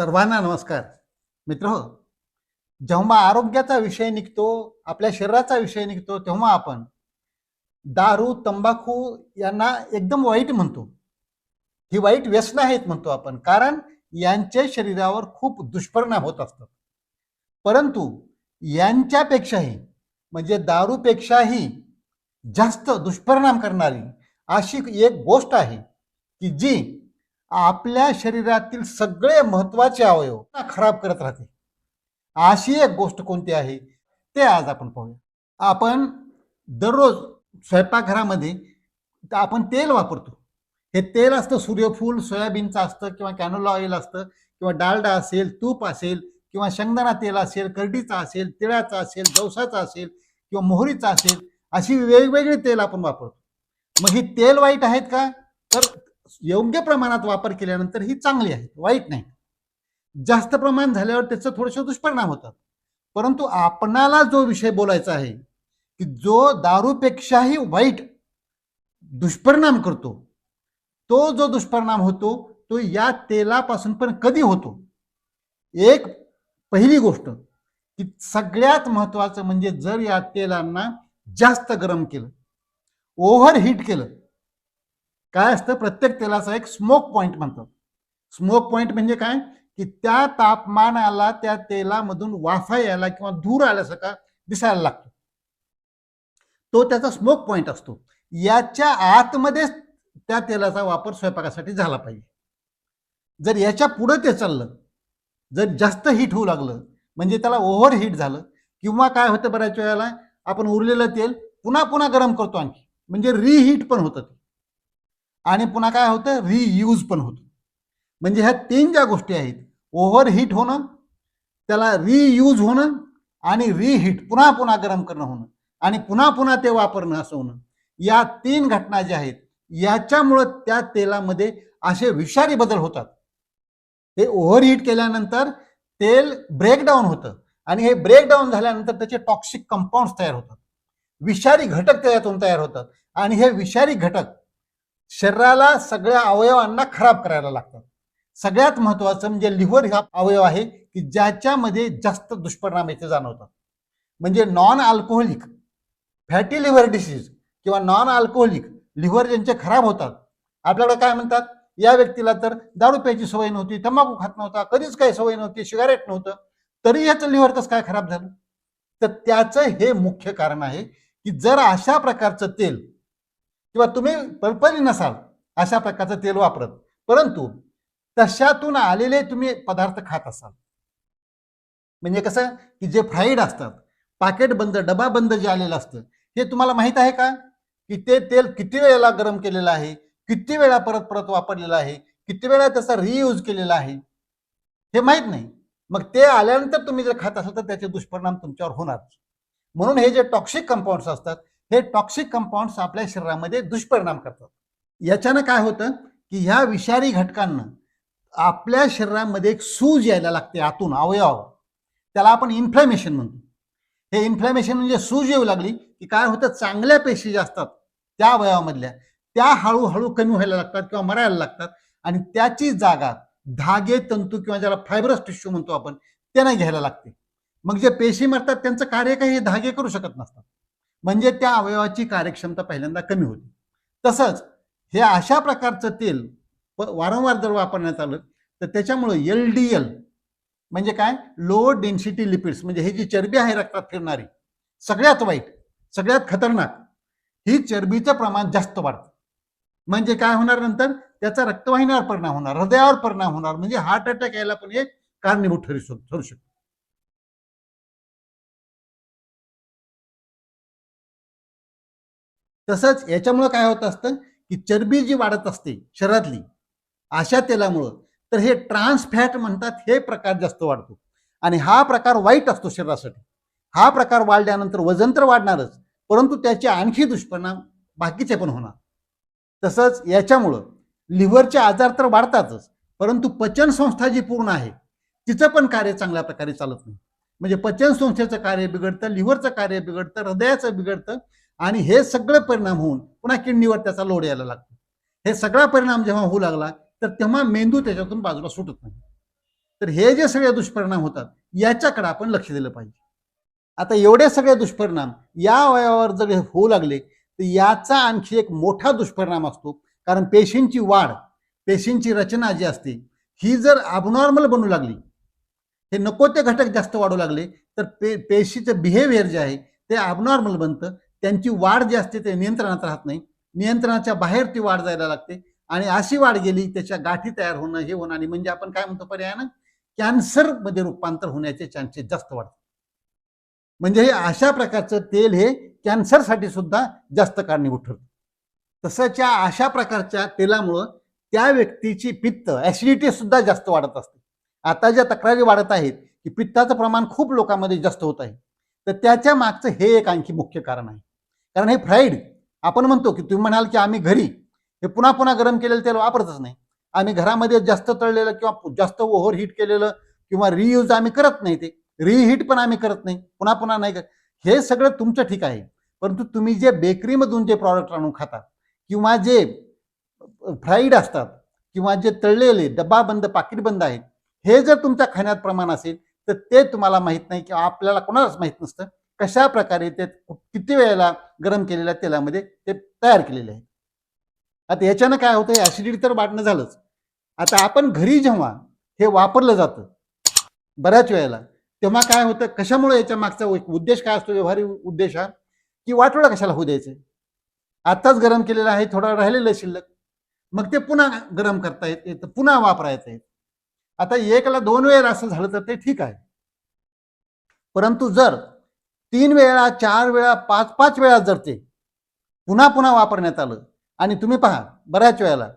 सर्वांना नमस्कार. मित्र हो जेव्हा आरोग्याचा विषय निघतो आपल्या शरीराचा विषय निघतो तेव्हा आपण दारू तंबाखू यांना एकदम वाईट म्हणतो. ही वाईट व्यसन आहेत म्हणतो आपण. कारण यांचे शरीरावर खूप दुष्परिणाम होत असतात. परंतु यांच्यापेक्षाही म्हणजे दारूपेक्षाही जास्त दुष्परिणाम करणारी अशी एक गोष्ट आहे की जी आपल्या शरीरातील सगळे महत्त्वाचे अवयव खराब करत राहते. अशी एक गोष्ट कोणती आहे? ते आज आपण पाहूया. आपण दररोज स्वयंपाकघरामध्ये आपण तेल वापरतो. हे तेल असतं सूर्यफूल सोयाबीनचं असतं किंवा कॅनोला ऑइल असतं किंवा डालडा असेल तूप असेल किंवा शेंगदाणा तेल असेल करडीचं असेल तिळाचं असेल जवसाचं असेल किंवा मोहरीचं असेल अशी वेगवेगळी तेल आपण वापरतो. मग ही तेल वाईट आहेत का? तर योग्य प्रमाणात वापर केल्यानंतर ही चांगली आहे वाईट नाही. जास्त प्रमाण झाल्यावर त्याचं थोडेसे दुष्परिणाम होतात. परंतु आपणाला जो विषय बोलायचा आहे की जो दारूपेक्षाही वाईट दुष्परिणाम करतो तो जो दुष्परिणाम होतो तो या तेलापासून पण कधी होतो? एक पहिली गोष्ट की सगळ्यात महत्वाचं म्हणजे जर या तेलांना जास्त गरम केलं ओव्हर हीट केलं काय असतं? प्रत्येक तेलाचा एक स्मोक पॉइंट म्हणतात. स्मोक पॉइंट म्हणजे काय? की त्या तापमानाला त्या तेलामधून वाफा यायला किंवा धूर आल्यासारखा दिसायला लागतो. तो त्याचा स्मोक पॉइंट असतो. याच्या आतमध्येच त्या तेलाचा वापर स्वयंपाकासाठी झाला पाहिजे. जर याच्या पुढं ते चाललं जर जास्त हीट होऊ लागलं म्हणजे त्याला ओव्हर हीट झालं किंवा काय होतं बऱ्याच वेळेला आपण उरलेलं तेल पुन्हा पुन्हा गरम करतो आणखी. म्हणजे रिहीट पण होतं ते. आणि पुन्हा काय होतं? रियूज पण होतं. म्हणजे ह्या तीन ज्या गोष्टी आहेत ओव्हरहीट होणं त्याला रियूज होणं आणि रिहीट पुन्हा पुन्हा गरम करणं होणं आणि पुन्हा पुन्हा ते वापरणं असं होणं. या तीन घटना ज्या आहेत याच्यामुळं त्या तेलामध्ये असे विषारी बदल होतात. हे ओव्हरहीट केल्यानंतर तेल ब्रेकडाऊन होतं आणि हे ब्रेकडाऊन झाल्यानंतर त्याचे टॉक्सिक कंपाऊंड तयार होतात. विषारी घटक त्याच्यातून तयार होतात आणि हे विषारी घटक शरीराला सगळ्या अवयवांना खराब करायला लागतात सगळ्यात महत्वाचं म्हणजे लिव्हर हा अवयव आहे की ज्याच्यामध्ये जास्त दुष्परिणाम येथे जाणवतात म्हणजे non alcoholic fatty liver disease किंवा नॉन अल्कोहोलिक लिव्हर ज्यांचे खराब होतात. आपल्याकडे काय म्हणतात? या व्यक्तीला तर दारू प्यायची सवय नव्हती तंबाखू खात नव्हता कधीच काही सवय नव्हती सिगारेट नव्हतं तरी ह्याचं लिव्हर कसं काय खराब झालं? तर त्याचं हे मुख्य कारण आहे की जर अशा प्रकारचं तेल किंवा तुम्ही पर्पली नसाल अशा प्रकारचं तेल वापरत. परंतु तशातून आलेले तुम्ही पदार्थ खात असाल. म्हणजे कसं की जे फ्राईड असतात पाकेट बंद डबा बंद जे आलेलं असतं हे तुम्हाला माहीत आहे का? की ते तेल किती वेळेला गरम केलेलं आहे किती वेळा परत परत वापरलेलं आहे किती वेळा त्याचा रियूज केलेला आहे हे माहीत नाही. मग ते आल्यानंतर तुम्ही जर खात असाल तर त्याचे दुष्परिणाम तुमच्यावर होणार म्हणून हे जे टॉक्सिक कंपाऊंड्स असतात हे टॉक्सिक कंपाऊंड्स आपल्या शरीरामध्ये दुष्परिणाम करतात. याच्यानं काय होतं की ह्या विषारी घटकांना आपल्या शरीरामध्ये एक सूज यायला लागते आतून अवयव. त्याला आपण इन्फ्लॅमेशन म्हणतो. हे इन्फ्लॅमेशन म्हणजे सूज येऊ लागली की काय होतं? चांगल्या पेशी ज्या असतात त्या अवयवामधल्या त्या हळूहळू कमी व्हायला लागतात किंवा मरायला लागतात आणि त्याची जागा धागे तंतू किंवा ज्याला फायब्रस टिश्यू म्हणतो आपण त्यांना घ्यायला लागते. मग जे पेशी मरतात त्यांचं कार्य काही हे धागे करू शकत नसतात. म्हणजे त्या अवयवाची कार्यक्षमता पहिल्यांदा कमी होती. तसंच हे अशा प्रकारचं तेल वारंवार जर वापरण्यात आलं तर त्याच्यामुळं एल डी एल म्हणजे काय? लो डेन्सिटी लिपिड्स म्हणजे हे जी चरबी आहे रक्तात फिरणारी सगळ्यात वाईट सगळ्यात खतरनाक ही चरबीचं प्रमाण जास्त वाढतं. म्हणजे काय होणार नंतर? त्याचा रक्तवाहिन्यावर परिणाम होणार हृदयावर परिणाम होणार म्हणजे हार्ट अटॅक यायला पण हे कारणीभूत ठरू शक- ठरू शकतो. तसंच याच्यामुळं काय होत असतं की चरबी जी वाढत असते शरीरातली अशा तेलामुळं तर हे ट्रान्स फॅट म्हणतात हे प्रकार जास्त वाढतो. आणि हा प्रकार वाईट असतो शरीरासाठी. हा प्रकार वाढल्यानंतर वजन तर वाढणारच परंतु त्याचे आणखी दुष्परिणाम बाकीचे पण होणार. तसंच याच्यामुळं लिव्हरचे आजार तर वाढतातच परंतु पचन संस्था जी पूर्ण आहे तिचं पण कार्य चांगल्या प्रकारे चालत नाही. म्हणजे पचन संस्थेचं कार्य बिघडतं लिव्हरचं कार्य बिघडतं हृदयाचं बिघडतं आणि हे सगळे परिणाम होऊन पुन्हा किडनीवर त्याचा लोड यायला लागतो. हे सगळा परिणाम जेव्हा होऊ लागला तर तेव्हा मेंदू त्याच्यातून बाजूला सुटत नाही. तर हे जे सगळे दुष्परिणाम होतात याच्याकडे आपण लक्ष दिलं पाहिजे. आता एवढे सगळे दुष्परिणाम या वयावर जर होऊ लागले तर याचा आणखी एक मोठा दुष्परिणाम असतो. कारण पेशींची वाढ पेशींची रचना जी असते ही जर अबनॉर्मल बनू लागली हे नको ते घटक जास्त वाढू लागले तर पे पेशीचं बिहेवियर जे आहे ते अबनॉर्मल बनतं. त्यांची वाढ जी असते ते नियंत्रणात राहत नाही. नियंत्रणाच्या बाहेर ती वाढ जायला लागते. आणि अशी वाढ गेली त्याच्या गाठी तयार होणं हे होणं आणि म्हणजे आपण काय म्हणतो पर्यायानं कॅन्सरमध्ये रूपांतर होण्याचे चान्सेस जास्त वाढतात. म्हणजे हे अशा प्रकारचं तेल हे कॅन्सरसाठी सुद्धा जास्त कारणीभूत ठरतं. तसंच या अशा प्रकारच्या तेलामुळं त्या व्यक्तीची पित्त ऍसिडिटी सुद्धा जास्त वाढत असते. आता ज्या तक्रारी वाढत आहेत की पित्ताचं प्रमाण खूप लोकांमध्ये जास्त होत आहे. तर त्याच्या मागचं हे एक आणखी मुख्य कारण आहे. कारण हे फ्राईड आपण म्हणतो की तुम्ही म्हणाल की आम्ही घरी हे पुन्हा पुन्हा गरम केलेलं तेल वापरतच नाही. आम्ही घरामध्ये जास्त तळलेलं किंवा जास्त ओव्हर हीट केलेलं किंवा रियूज आम्ही करत नाही ते. रिहीट पण आम्ही करत नाही. पुन्हा पुन्हा नाही करत. हे सगळं तुमचं ठीक आहे. परंतु तुम्ही जे बेकरीमधून जे प्रॉडक्ट आणून खाता किंवा जे फ्राईड असतात किंवा जे तळलेले डब्बा बंद पाकिट बंद आहेत हे जर तुमच्या खाण्यात प्रमाण असेल तर ते तुम्हाला माहीत नाही किंवा आपल्याला कोणालाच माहीत नसतं. कशा प्रकारे ते किती वेळेला गरम केलेल्या तेलामध्ये ते तयार केलेले आहे आता याच्यानं काय होतं? ऍसिडिटी तर वाटणं झालंच. आता आपण घरी जेव्हा हे वापरलं जातं बऱ्याच वेळेला तेव्हा काय होतं? कशामुळे याच्या मागचा उद्देश काय असतो? व्यवहारिक उद्देश हा? की वाटोळा कशाला होऊ द्यायचं? आत्ताच गरम केलेलं आहे थोडा राहिलेलं शिल्लक. मग ते पुन्हा गरम करता येत पुन्हा वापरायचं आहे. आता एकला दोन वेळेला असं झालं तर ते ठीक आहे. परंतु जर तीन वेळा चार वेळा पाच पाच वेळा जर ते पुन्हा पुन्हा वापरण्यात आलं आणि तुम्ही पहा बऱ्याच वेळेला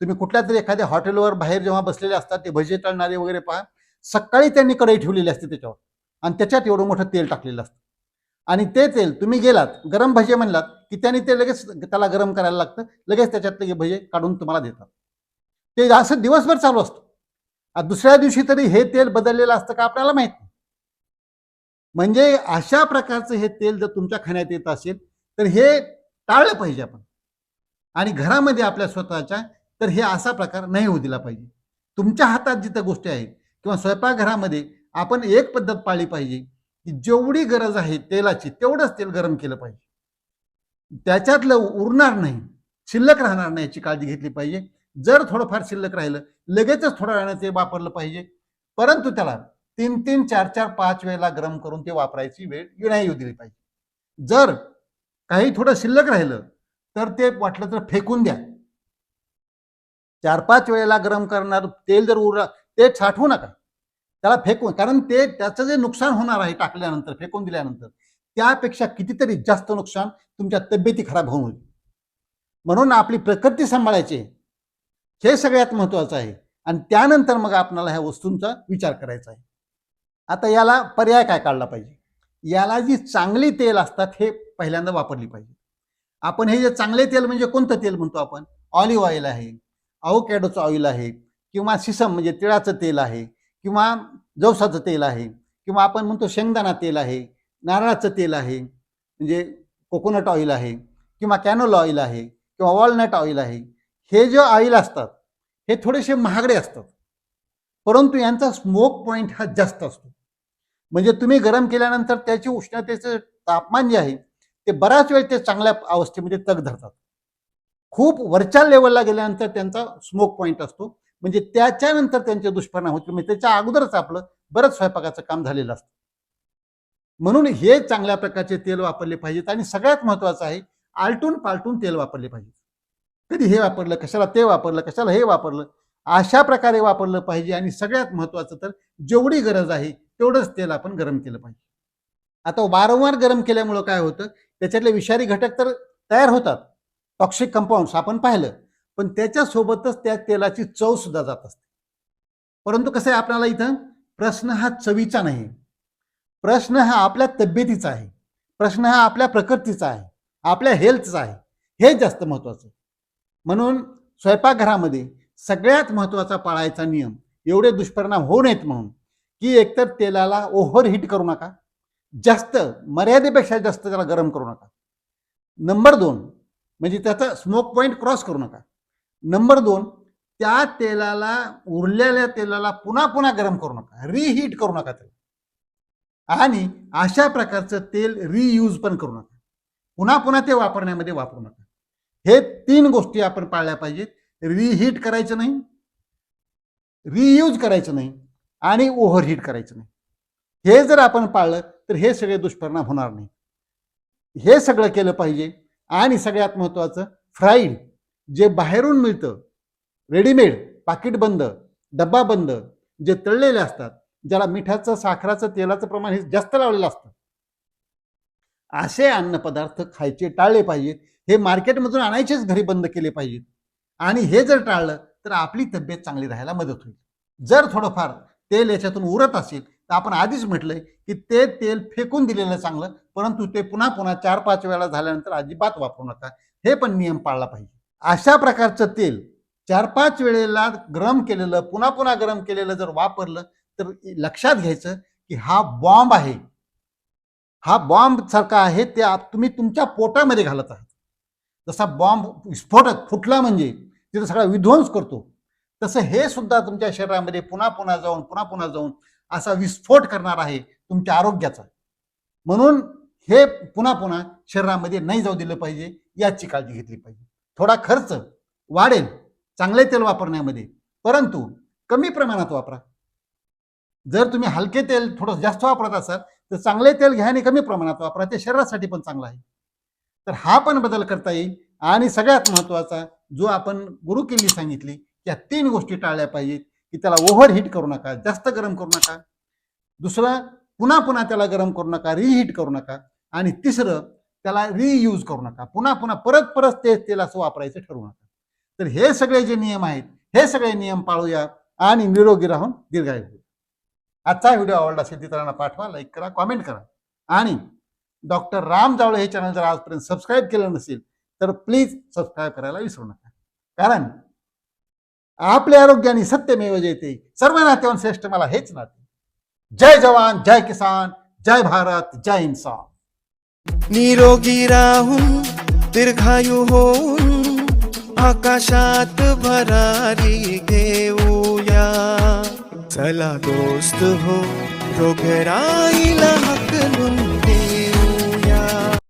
तुम्ही कुठल्या तरी एखाद्या हॉटेलवर बाहेर जेव्हा बसलेले असतात ते भजे तळणारे वगैरे पहा सकाळी त्यांनी कढई ठेवलेली असते त्याच्यावर आणि त्याच्यात एवढं मोठं तेल टाकलेलं असतं. आणि ते तेल तुम्ही गेलात गरम भजे म्हणलात की त्यांनी ते लगेच त्याला गरम करायला लागतं लगेच त्याच्यातले भजे काढून तुम्हाला देतात. ते असं दिवसभर चालू असतं. दुसऱ्या दिवशी तरी हे तेल बदललेलं असतं का आपल्याला माहीत नाही. म्हणजे अशा प्रकारचं हे तेल जर तुमच्या खाण्यात येत असेल तर हे टाळलं पाहिजे आपण. आणि घरामध्ये आपल्या स्वतःच्या तर हे असा प्रकार नाही होऊ दिला पाहिजे. तुमच्या हातात जिथं गोष्टी आहेत किंवा स्वयंपाकघरामध्ये आपण एक पद्धत पाळली पाहिजे की जेवढी गरज आहे तेलाची तेवढंच तेल गरम केलं पाहिजे. त्याच्यातलं उरणार नाही शिल्लक राहणार नाही याची काळजी घेतली पाहिजे. जर थोडंफार शिल्लक राहिलं लगेचच थोड्या वेळानं ते वापरलं पाहिजे. परंतु त्याला तीन तीन चार चार पाच वेळेला गरम करून ते वापरायची वेळ नाही येऊ दिली पाहिजे. जर काही थोडं शिल्लक राहिलं तर ते वाटलं तर फेकून द्या. चार पाच वेळेला गरम करणार तेल जर उरलं ते साठवू नका. त्याला फेकून कारण ते त्याचं जे नुकसान होणार आहे टाकल्यानंतर फेकून दिल्यानंतर त्यापेक्षा कितीतरी जास्त नुकसान तुमच्या तब्येती खराब होऊन होईल. म्हणून आपली प्रकृती सांभाळायची हे सगळ्यात महत्वाचं आहे. आणि त्यानंतर मग आपल्याला ह्या वस्तूंचा विचार करायचा आहे. आता याला पर्याय काय काढला पाहिजे? याला जी चांगली तेल असतात हे पहिल्यांदा वापरली पाहिजे. आपण हे जे चांगले तेल म्हणजे कोणतं तेल म्हणतो आपण? ऑलिव्ह ऑइल आहे अवकॅडोचं ऑइल आहे किंवा सिसम म्हणजे तिळाचं तेल आहे किंवा जवसाचं तेल आहे किंवा आपण म्हणतो शेंगदाणा तेल आहे नारळाचं तेल आहे म्हणजे कोकोनट ऑइल आहे किंवा कॅनोल ऑइल आहे किंवा वॉलनट ऑइल आहे हे जे ऑइल असतात हे थोडेसे महागडे असतात. परंतु यांचा स्मोक पॉईंट हा जास्त असतो. म्हणजे तुम्ही गरम केल्यानंतर त्याची उष्णतेचं तापमान जे आहे ते बऱ्याच वेळ ते चांगल्या अवस्थेमध्ये तग धरतात. खूप वरच्या लेवलला गेल्यानंतर त्यांचा स्मोक पॉईंट असतो. म्हणजे त्याच्यानंतर त्यांचे दुष्परिणाम होते म्हणजे त्याच्या अगोदरच आपलं बरंच स्वयंपाकाचं काम झालेलं असतं. म्हणून हे चांगल्या प्रकारचे तेल वापरले पाहिजेत आणि सगळ्यात महत्वाचं आहे आलटून पालटून तेल वापरले पाहिजे कधी हे वापरलं कशाला ते वापरलं कशाला हे वापरलं अशा प्रकारे वापरलं पाहिजे आणि सगळ्यात महत्वाचं तर जेवढी गरज आहे तेवढंच तेल आपण गरम केलं पाहिजे. आता वारंवार गरम केल्यामुळं काय होतं? त्याच्यातले विषारी घटक तर तयार होतात. टॉक्सिक कंपाऊंड्स आपण पाहिलं. पण त्याच्यासोबतच त्या तेलाची चव सुद्धा जात असते. परंतु कसं आहे आपल्याला इथं? प्रश्न हा चवीचा नाही. प्रश्न हा आपल्या तब्येतीचा आहे. प्रश्न हा आपल्या प्रकृतीचा आहे. आपल्या हेल्थचा आहे. हे जास्त महत्वाचं म्हणून स्वयंपाकघरामध्ये सगळ्यात महत्त्वाचा पाळायचा नियम एवढे दुष्परिणाम होऊ नयेत म्हणून की एकतर तेलाला ओव्हर हीट करू नका जास्त मर्यादेपेक्षा जास्त त्याला गरम करू नका. नंबर दोन म्हणजे त्याचा स्मोक पॉईंट क्रॉस करू नका. नंबर दोन त्या तेलाला उरलेल्या तेलाला पुन्हा पुन्हा गरम करू नका रिहीट करू नका त्याला. आणि अशा प्रकारचं तेल रियूज पण करू नका. पुन्हा पुन्हा ते वापरण्यामध्ये वापरू नका. हे तीन गोष्टी आपण पाळल्या पाहिजेत. रिहीट करायचं नाही. रियूज करायचं नाही आणि ओव्हरहीट करायचं नाही. हे जर आपण पाळलं तर हे सगळे दुष्परिणाम होणार नाही. हे सगळं केलं पाहिजे. आणि सगळ्यात महत्त्वाचं फ्राईड जे बाहेरून मिळतं रेडीमेड पाकिट बंद डब्बा बंद जे तळलेले असतात ज्याला मिठाचं साखराचं तेलाचं प्रमाण हे जास्त लावलेलं असतं. असे अन्नपदार्थ खायचे टाळले पाहिजेत. हे मार्केटमधून आणायचेच घरी बंद केले पाहिजेत. आणि हे जर टाळलं तर आपली तब्येत चांगली राहायला मदत होईल. जर थोडंफार तेल याच्यातून उरत असेल तर आपण आधीच म्हटलंय की ते तेल फेकून दिलेलं चांगलं परंतु ते पुन्हा पुन्हा चार पाच वेळा झाल्यानंतर अजिबात वापरू नका. हे पण नियम पाळला पाहिजे. अशा प्रकारचं तेल चार पाच वेळेला गरम केलेलं पुन्हा पुन्हा गरम केलेलं जर वापरलं तर लक्षात घ्यायचं की हा बॉम्ब आहे. हा बॉम्ब सारखा आहे ते तुम्ही तुमच्या पोटामध्ये घालत आहात. जसा बॉम्ब विस्फोटक फुटला म्हणजे तिथं सगळा विध्वंस करतो. तसं हे सुद्धा तुमच्या शरीरामध्ये पुन्हा पुन्हा जाऊन पुन्हा पुन्हा जाऊन असा विस्फोट करणार आहे तुमच्या आरोग्याचा. म्हणून हे पुन्हा पुन्हा शरीरामध्ये नाही जाऊ दिलं पाहिजे याची काळजी घेतली पाहिजे. थोडा खर्च वाढेल चांगले तेल वापरण्यामध्ये. परंतु कमी प्रमाणात वापरा. जर तुम्ही हलके तेल थोडं जास्त वापरत असाल तर चांगले तेल घ्या आणि कमी प्रमाणात वापरा. ते शरीरासाठी पण चांगलं आहे. तर हा पण बदल करता येईल. आणि सगळ्यात महत्त्वाचा जो आपण गुरुकिल्ली सांगितली या तीन गोष्टी टाळल्या पाहिजेत की त्याला ओव्हर हीट करू नका जास्त गरम करू नका. दुसरं पुन्हा पुन्हा त्याला गरम करू नका रिहीट करू नका. आणि तिसरं त्याला रियूज करू नका. पुन्हा पुन्हा परत परत तेच तेल असं वापरायचं ठरवू नका. तर हे सगळे जे नियम आहेत हे सगळे नियम पाळूया आणि निरोगी राहून दीर्घायू. होऊ आजचा व्हिडिओ आवडला असेल इतरांना पाठवा लाईक करा कॉमेंट करा. आणि डॉक्टर राम जावळे हे चॅनल जर आजपर्यंत सबस्क्राईब केलं नसेल तर प्लीज सबस्क्राईब करायला विसरू नका. कारण आपल्या आरोग्याने सत्यमेव जयते. सर्व नात्यावर श्रेष्ठ मला हेच नाते. जय जवान जय किसान जय भारत जय इन्सान. निरोगी राहून दीर्घायू होऊन आकाशात भरारी घेऊया. चला दोस्त हो रोगराईला हकलून